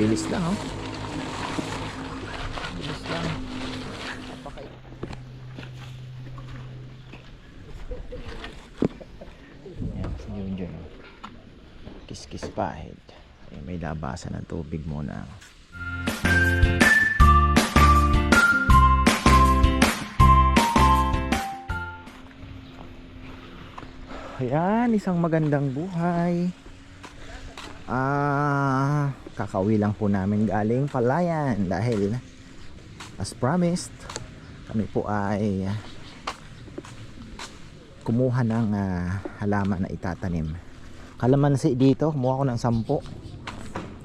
Bilis lang oh. Bilis lang. Napaka Yan, si Junjun. oh. Kiss-kiss pahid. Eh, may labasan ng tubig muna. Ayan, isang magandang buhay. Ah, kakauwi lang po namin galing Palayan dahil as promised, kami po ay kumuha ng ah, halaman na itatanim. Kalamansi dito, kumuha ko ng sampo.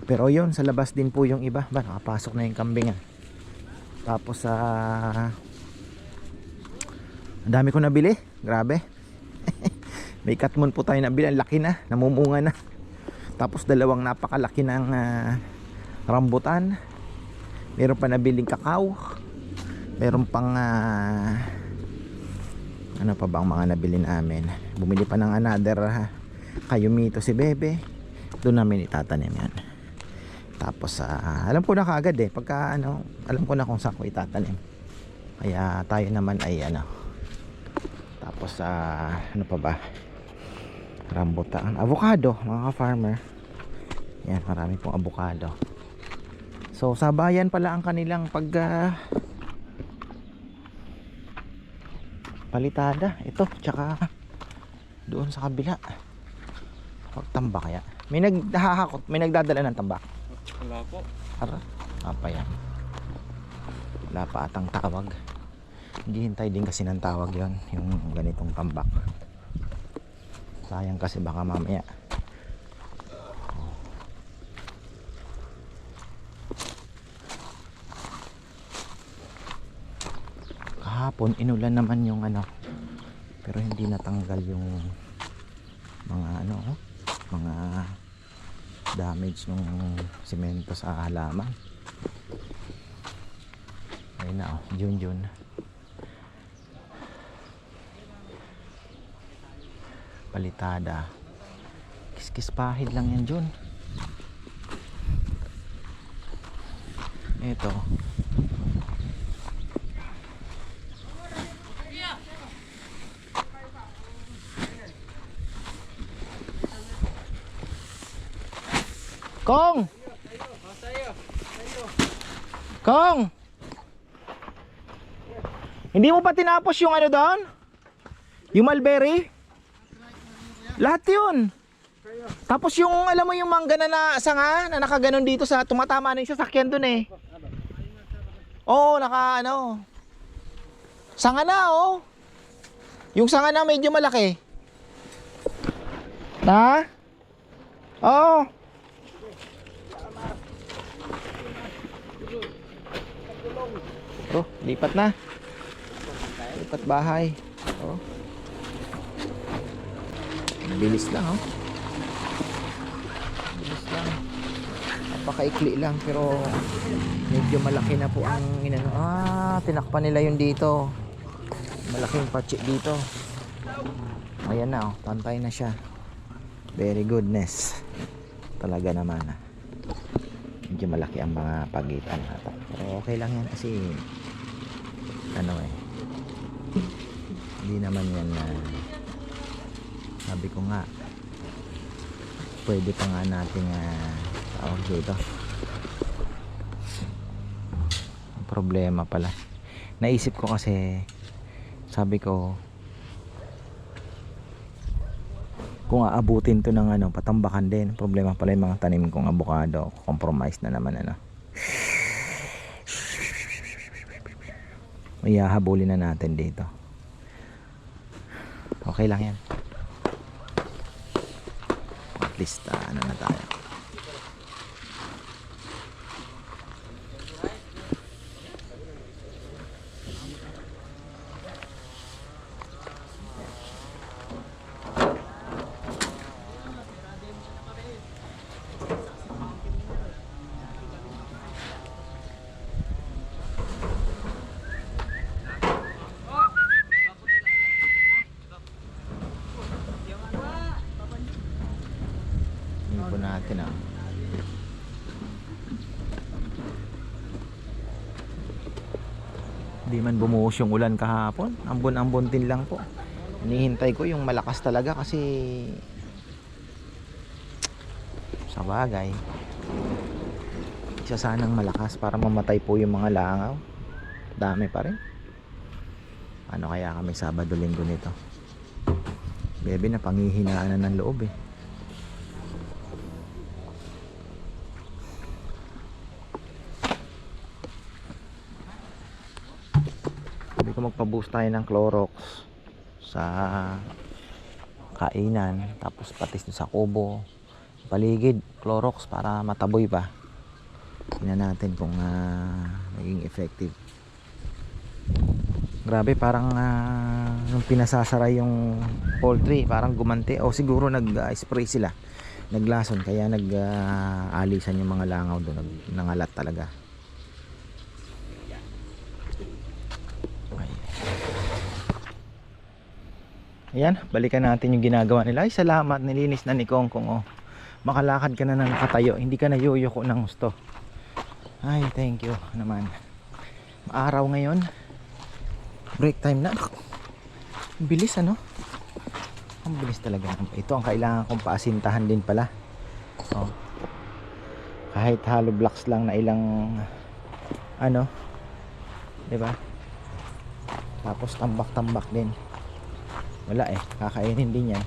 Pero yun, sa labas din po yung iba. Ba, nakapasok na yung kambing ah. Tapos sa ang dami ko nabili. Grabe. May katmon po tayo nabili. Ang laki na. Namumunga na. Tapos dalawang napakalaki ng ah, rambutan. Meron pa nabiling kakao. Meron pang ah, ano pa bang mga nabili namin. Bumili pa ng another uh, kayumito si Bebe. Doon namin itatanim yan. Tapos ah, alam ko na kaagad eh. Pagka ano, alam ko na kung saan ko itatanim. Kaya tayo naman ay ano. Tapos ah, ano pa ba? rambutan, avocado mga ka-farmer yan marami pong avocado so sa bayan pala ang kanilang pag ah, palitada. Ito tsaka doon sa kabila. Pagtamba kaya. May naghahakot may nagdadala ng tambak Wala po. Ara, apa yan. Wala pa atang tawag. Hindi hintay din kasi ng tawag yon yung ganitong tambak sayang kasi baka mamaya kahapon inulan naman yung ano. Pero hindi natanggal yung mga ano oh, mga damage ng semento sa halaman. Ayun na oh June June. Palitada. Kiskis pahid lang yan Jun ito Kong Kong Hindi mo pa tinapos yung ano doon? Yung mulberry? Lahat yun. Tapos yung alam mo yung mangga na, na sanga na nakaganon dito sa tumatama na yung sasakyan dun eh. Oo, naka ano. Sanga na oh. Yung sanga na medyo malaki. Na? Oo. Oh, lipat na. Lipat bahay. Oh. Bilis lang oh. Bilis lang. Napakaikli lang pero medyo malaki na po ang inano. Ah, tinakpan nila yung dito. Malaking patsi dito. Ayan na oh, pantay na siya. Very goodness. Talaga naman ah. Medyo malaki ang mga pagitan ata. Pero okay lang yan kasi ano eh. Hindi naman yan na sabi ko nga pwede pa nga nating uh, tawag dito. Problema pala. Naisip ko kasi sabi ko kung aabutin to ng ano patambakan din. Problema pala yung mga tanim kong avocado compromise na naman ano iyahabulin na natin dito. Okay lang yan. At least ah, ano na tayo Hindi po natin Man bumuhos yung ulan kahapon. Ambon-ambon din lang po. Hinihintay ko yung malakas talaga kasi sa bagay isa sanang malakas para mamatay po yung mga langaw. Dami pa rin. Ano kaya kami Sabado Linggo nito? Bebe na panghihinaan na ng loob eh. Ko magpa-boost tayo ng Clorox sa kainan tapos patis sa kubo. Paligid Clorox para mataboy pa. Tingnan natin kung ah, naging effective. Grabe parang ah, nung pinasasara yung poultry parang gumanti o siguro nag-spray sila. Naglason kaya nag-alisan yung mga langaw doon. Nangalat talaga Ayan, balikan natin yung ginagawa nila. Ay, salamat, nilinis na ni Kongkong. Oh. Makalakad ka na na nakatayo. Hindi ka na yuyoko ng gusto. Ay, thank you naman. Araw ngayon. Break time na. Bilis ano? Ang bilis talaga. Ito ang kailangan kong paasintahan din pala. Oh. Kahit hollow blocks lang na ilang ano, 'di ba? Tapos tambak-tambak din. Wala eh, kakainin din yan.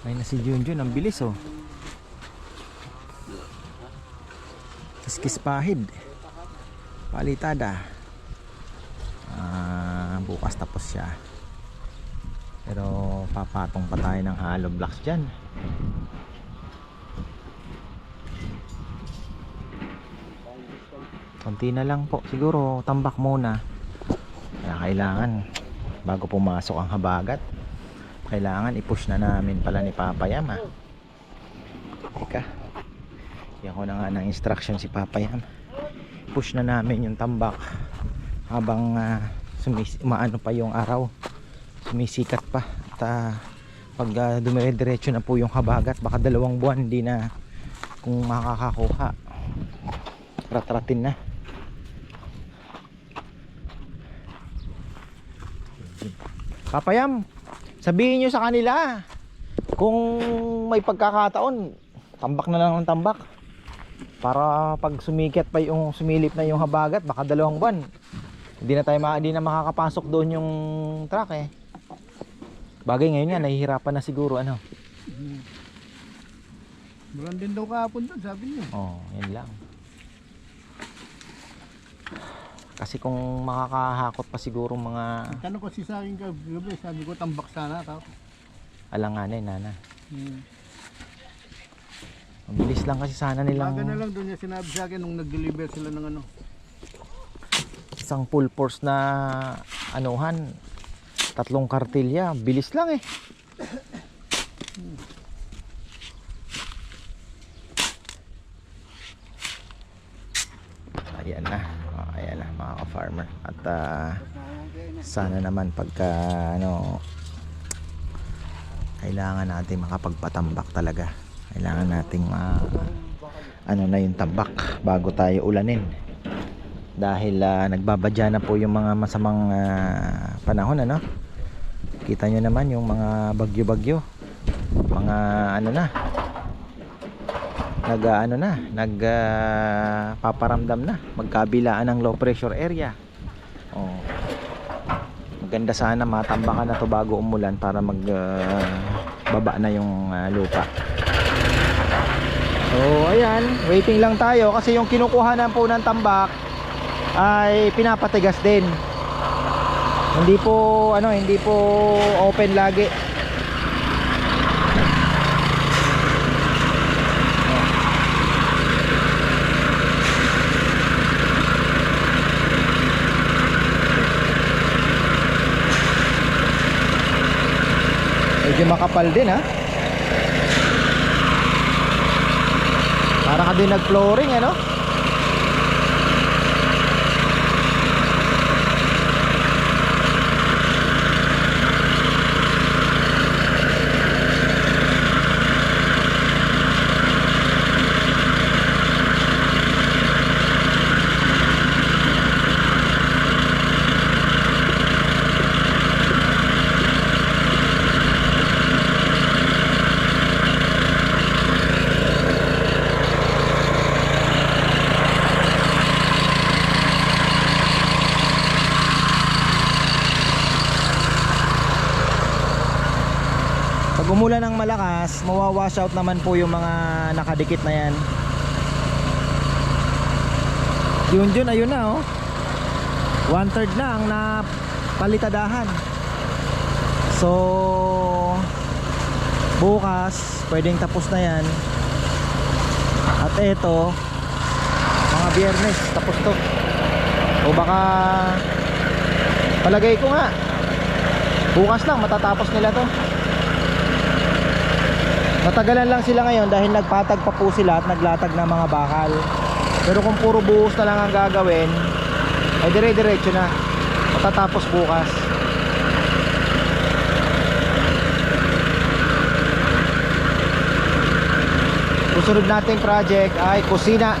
Ay na si Junjun, ang bilis oh. Kiskis pahid. Palitada. Ah, bukas tapos siya. Pero papatong pa tayo ng hollow blocks dyan. Konti na lang po. Siguro tambak muna. Kaya kailangan bago pumasok ang habagat kailangan i-push na namin pala ni Papa Yam ha. Teka. Bigyan ko na nga ng instruction si Papa Yam. Push na namin yung tambak habang uh, umaano pa yung araw. Sumisikat pa. At uh, pag uh, dumire-diretso na po yung habagat, baka dalawang buwan hindi na kung makakakuha. Ratratin na. Papa Yam, Sabihin nyo sa kanila kung may pagkakataon, tambak na lang ng tambak. Para pag sumikat pa yung sumilip na yung habagat, baka dalawang buwan. Hindi na tayo hindi na makakapasok doon yung truck eh. Bagay ngayon nga, nahihirapan na siguro ano. Bulan din daw kahapon doon, sabi niya. Oh, yan lang. Kasi kung makakahakot pa siguro mga Tanong kasi sa akin gabi, sabi ko tambak sana ka. alanganin, nana. Hmm. Ang bilis lang kasi sana nilang Baga na lang doon niya sinabi sa akin nung nag-deliver sila ng ano. isang full force na anuhan. Tatlong kartilya. Bilis lang eh. Ayan na oh, ayan na mga ka-farmer. At ah, sana naman pagka ano kailangan natin makapagpatambak talaga kailangan nating ma ano na yung tambak bago tayo ulanin. Dahil ah, nagbabadya na po yung mga masamang ah, panahon ano? Kita nyo naman yung mga bagyo-bagyo. Mga ano na? Nag ano na? Nag ah, paparamdam na? Magkabilaan ng low pressure area. Oh. Maganda sana matambakan na to bago umulan para mag ah, baba na yung ah, lupa So ayan, waiting lang tayo kasi yung kinukuha po ng tambak ay pinapatigas din. Hindi po ano, hindi po open lagi. Medyo makapal din ha. Para ka din nag-flooring, ano? Pag umulan ng malakas, mawawash out naman po yung mga nakadikit na yan. Yun yun, ayun na oh. One third na ang napalitadahan. So, bukas, pwedeng tapos na yan. At eto, mga biyernes, tapos to. O baka, palagay ko nga, bukas lang matatapos nila to. Natagalan lang sila ngayon dahil nagpatag pa po sila at naglatag ng mga bakal. Pero kung puro buhos na lang ang gagawin, ay dire-diretso na. Matatapos bukas. Susunod nating project ay kusina.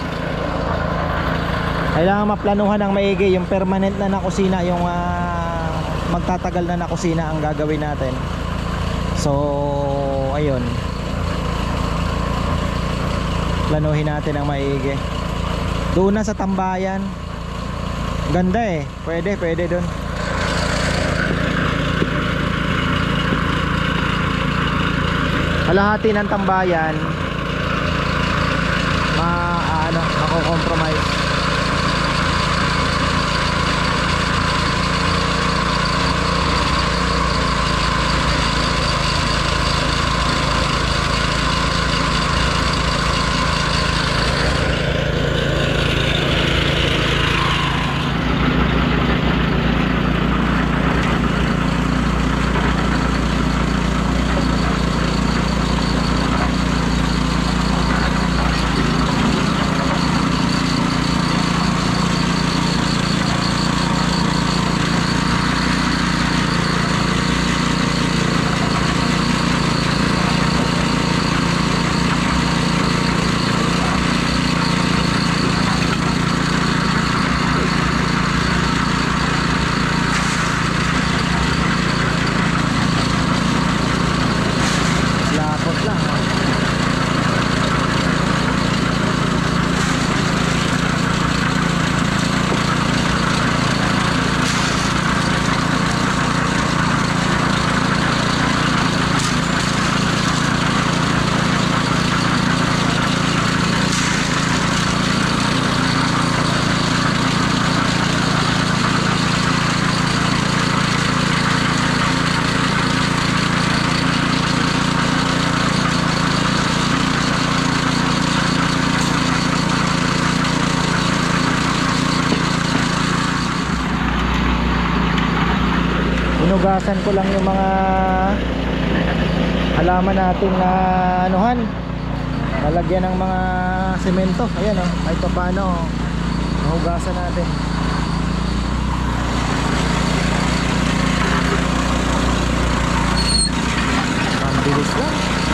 Kailangan maplanuhan ng maigi yung permanent na na kusina, yung ah, magtatagal na na kusina ang gagawin natin. So, ayun planuhin natin ang maigi. Doon na sa tambayan. Ganda eh. Pwede pwede doon. Kalahati ng tambayan. Ma ano mako-compromise lapot lang ah. Inugasan ko lang yung mga halaman natin na anuhan. Lalagyan ng mga semento. Ayan oh, kahit pa paano mahugasan natin. Ang bilis lang.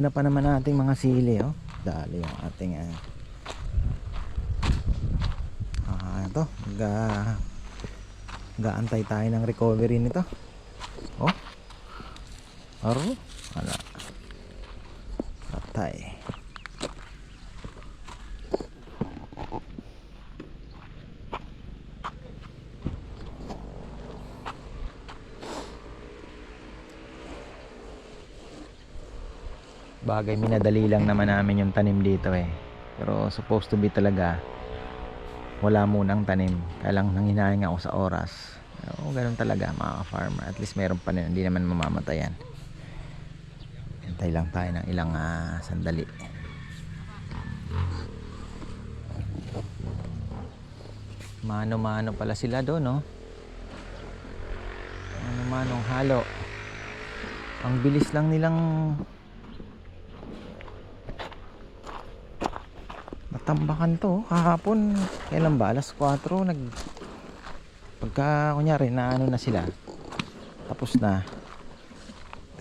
Ganda na pa naman nating mga sili, oh. Dali yung ating ah. Ah, ito. Ga gaantay tayo ng recovery nito. Oh. Aro. Wala. Patay. Bagay minadali lang naman namin yung tanim dito eh. Pero supposed to be talaga wala munang tanim. Kaya lang nanghinayang ako sa oras. Oo, ganun talaga mga farmer. At least meron pa rin, hindi naman mamamatayan. Hintay lang tayo ng ilang ah, sandali. Mano-mano pala sila doon, no? Mano-manong halo. Ang bilis lang nilang natambakan to. Kahapon, kailan ba? Alas 4, nag... Pagka, kunyari, na ano na sila. Tapos na.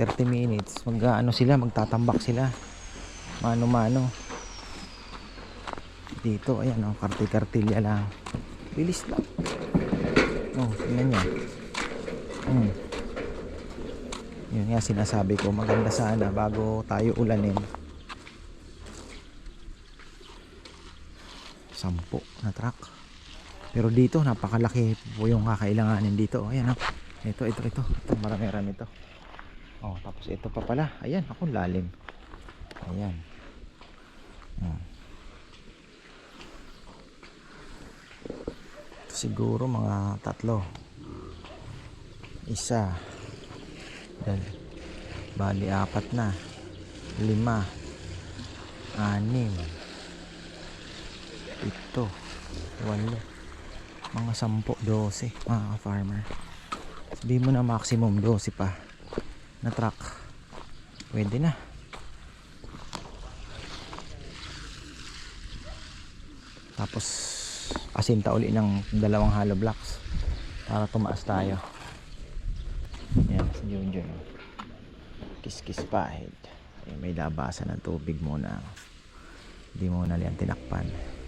30 minutes. Mag, ano sila, magtatambak sila. Mano-mano. Dito, ayan, oh, karti-kartilya lang. Bilis lang. Oh, tingnan nyo. Hmm. Yun nga sinasabi ko, maganda sana bago tayo ulanin. Sampo na truck. Pero dito, napakalaki po yung kakailanganin dito. Ayan, oh. Ito, ito, ito. Ito, marami-rami ito. Oh, tapos ito pa pala. Ayan, ako lalim. Ayan. Hmm. Siguro mga tatlo. Isa. Dal. Bali apat na. Lima. Anim. Ito. Walo. Mga sampo, dose. Mga farmer. Sabihin mo na maximum dose pa. Na truck. Pwede na. Tapos asinta uli ng dalawang hollow blocks para tumaas tayo. Yan, si Junjun. Kiss-kiss pahid. Eh, may labasan ng tubig muna. Hindi muna liyan tinakpan.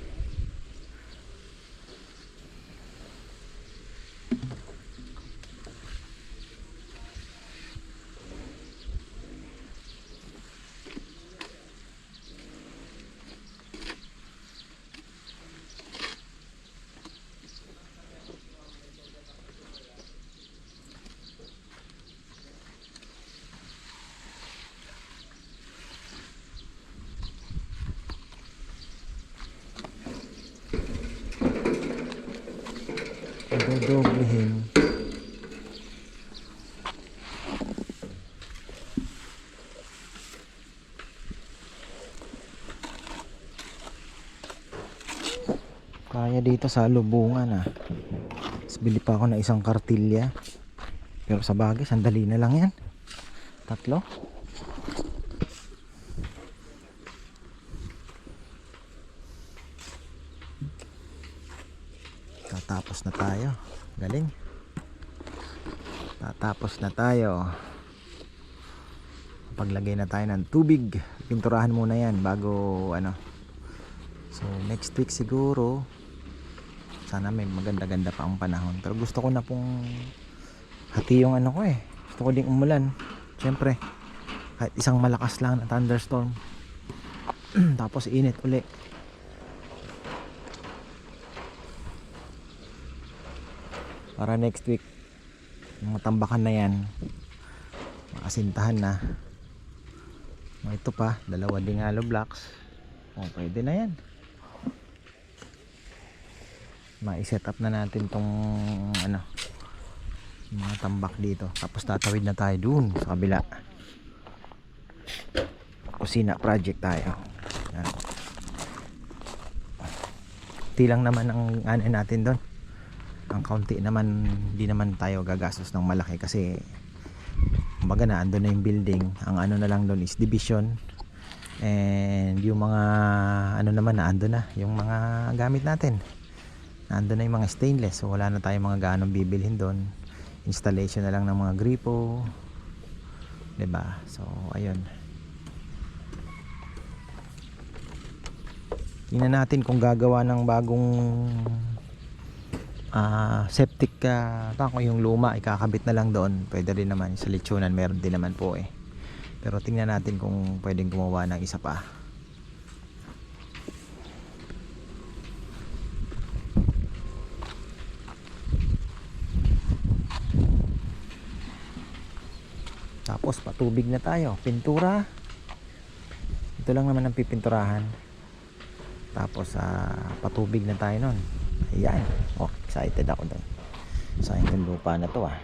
Dodoblehin. Kaya dito sa lubungan ah. Tapos bili pa ako ng isang kartilya. Pero sa bagay, sandali na lang yan. Tatlo. Tatapos na tayo. Galing. Tatapos na tayo. Paglagay na tayo ng tubig. Pinturahan muna yan bago ano. So next week siguro sana may maganda-ganda pa ang panahon. Pero gusto ko na pong hati yung ano ko eh. Gusto ko ding umulan. Siyempre. Kahit isang malakas lang na thunderstorm. Tapos init uli. para next week mga tambakan na yan. Makasintahan na. O, ito pa dalawa ding hollow blocks. O pwede na yan. Ma-set up na natin tong ano mga tambak dito. Tapos tatawid na tayo dun sa kabila. Kusina project tayo. Yan. Ti lang naman ang ano natin doon ang kaunti naman hindi naman tayo gagastos ng malaki kasi kumbaga na andun na yung building. Ang ano na lang doon is division. And yung mga ano naman na andun na yung mga gamit natin. Andun na yung mga stainless. So wala na tayong mga ganong bibilhin doon installation na lang ng mga gripo. Ba diba? so ayun. Tingnan natin kung gagawa ng bagong ah, septic uh, tank o yung luma ikakabit na lang doon. Pwede rin naman sa lechonan meron din naman po eh. Pero tingnan natin kung pwedeng gumawa ng isa pa. Tapos patubig na tayo. Pintura. Ito lang naman ang pipinturahan. Tapos ah, patubig na tayo nun. Ayan. Oh, excited ako doon. Sayang yung lupa na to ah.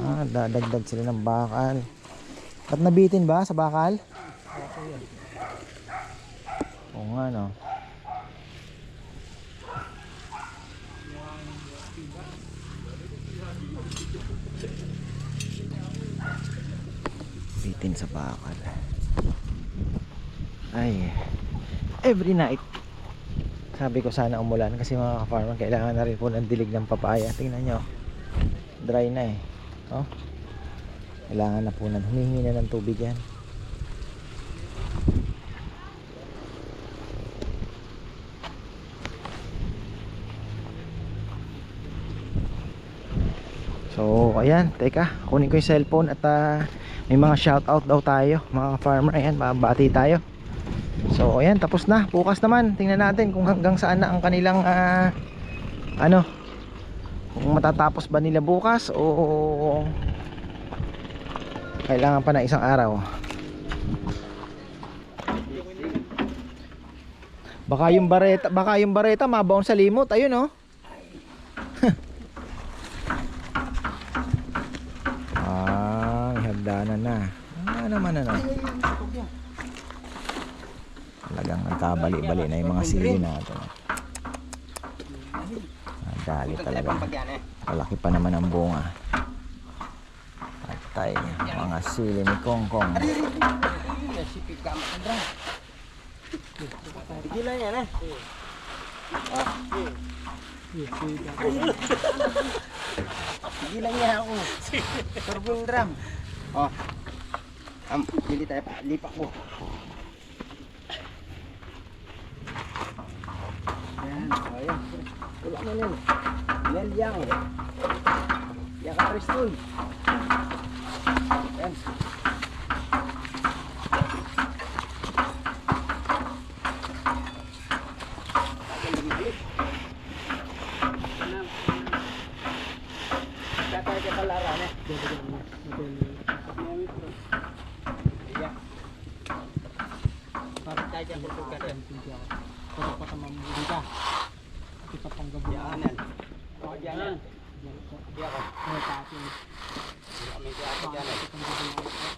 Ah, dadagdag sila ng bakal. Ba't nabitin ba sa bakal? Oo nga no. Bitin sa bakal. Ay, every night. Sabi ko sana umulan kasi mga ka-farmer kailangan na rin po ng dilig ng papaya. Tingnan nyo. Dry na eh. Oh. Kailangan na po na humingi na ng tubig yan. So, ayan, teka, kunin ko yung cellphone at ah, may mga shoutout daw tayo, mga farmer, ayan, mabati tayo. So, ayan, tapos na. Bukas naman, tingnan natin kung hanggang saan na ang kanilang ah, ano, kung matatapos ba nila bukas o kailangan pa na isang araw. Baka yung bareta, baka yung bareta mabaon sa limot, ayun oh. Hagdanan na. Ah, naman ano. Talagang nagkabali-bali na yung mga sili natin. Ah, dali talaga. Malaki pa naman ang bunga. Patay, mga sili ni Kongkong. Tigilan yan eh. Tigilan niya ako. Turbong drum. Oh. Am, bili tayo pa. Lipak mo. Yan. Oh, yan. Wala na yan. Yan yang. Yan ka Preston. Yan. Kaya tayo kalara eh. Iya. Bakit tayo dyan tutugan yan? Para pa mamuli ka. Kita pang gabi. Diyanan. Oh, diyanan. Di ako. Ano pa ako? Di kami di ako diyanan.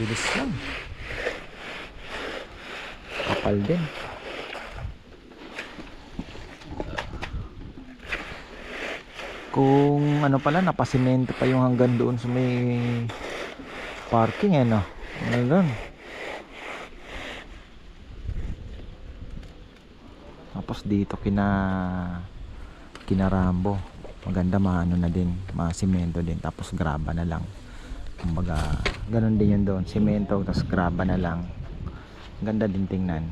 Bilis lang. Kapal din. Kung ano pala, napasimento pa yung hanggang doon sa may parking eh no. Ano doon? Tapos dito kina kina Rambo. Maganda maano na din, mga simento din tapos graba na lang. Kumbaga ganun din yun doon. Simento tapos graba na lang. Ganda din tingnan.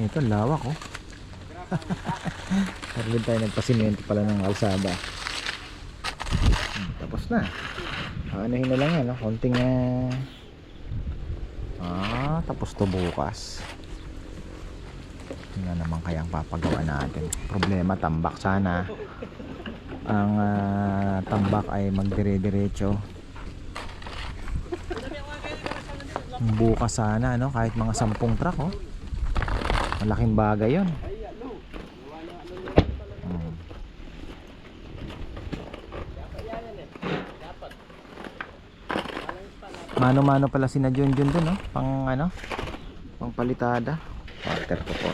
Ito lawak oh. Din tayo nagpasimento pala ng kalsada. Tapos na. Anuhin na lang yan no? konting ah ah tapos to bukas yun na naman kayang papagawa natin problema tambak sana ang ah, tambak ay magdire-diretso bukas sana no kahit mga sampung truck oh malaking bagay yun Hmm. Mano-mano pala si na Jun Jun dun, no? Pang ano? Pang palitada. Water ko po.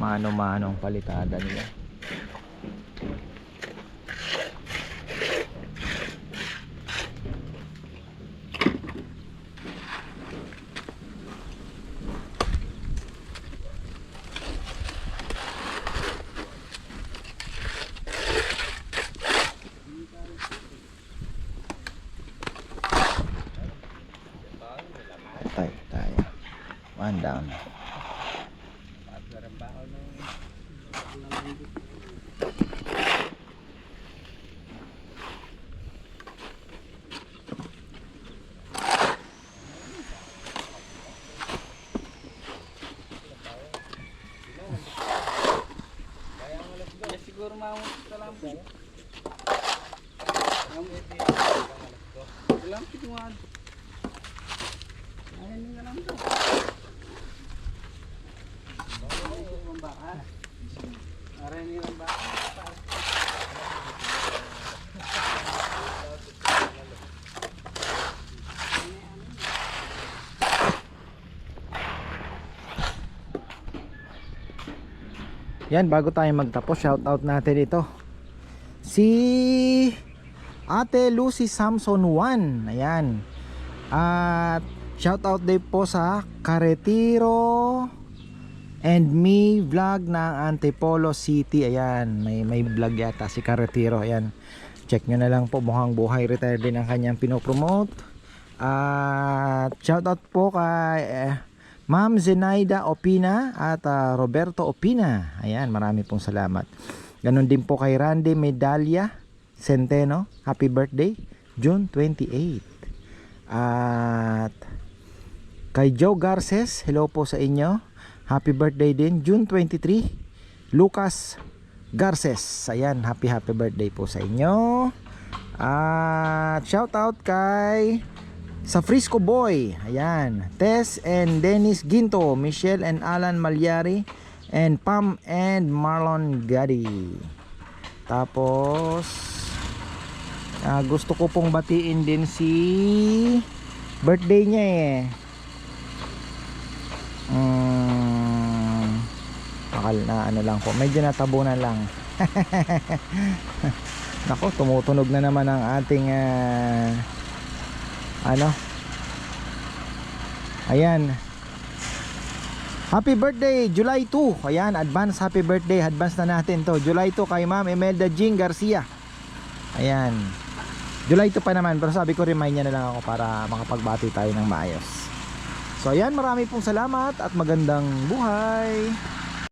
Mano-mano ang palitada nila. Down. Yan, bago tayo magtapos, shout out natin ito. Si Ate Lucy Samson 1. Ayan. At shout out din po sa Caretiro and me vlog ng Antipolo City. Ayan, may may vlog yata si Caretiro. Ayan. Check nyo na lang po, mukhang buhay retired din ang kanyang pinopromote. At shout out po kay eh, Ma'am Zenaida Opina at ah, Roberto Opina. Ayan, marami pong salamat. Ganon din po kay Randy Medalya Centeno. Happy birthday, June 28. At kay Joe Garces, hello po sa inyo. Happy birthday din, June 23. Lucas Garces. Ayan, happy happy birthday po sa inyo. At shout out kay sa Frisco Boy. Ayan. Tess and Dennis Ginto, Michelle and Alan Malyari, and Pam and Marlon Gadi. Tapos ah, gusto ko pong batiin din si birthday niya eh. Mm, akal na ano lang po. Medyo natabunan lang. Nako, tumutunog na naman ang ating ah, ano? Ayan. Happy birthday July 2 ayan advance happy birthday. Advance na natin to. July 2 kay ma'am Imelda Jean Garcia. Ayan. July 2 pa naman pero sabi ko remind niya na lang ako para makapagbati tayo ng maayos. So ayan marami pong salamat at magandang buhay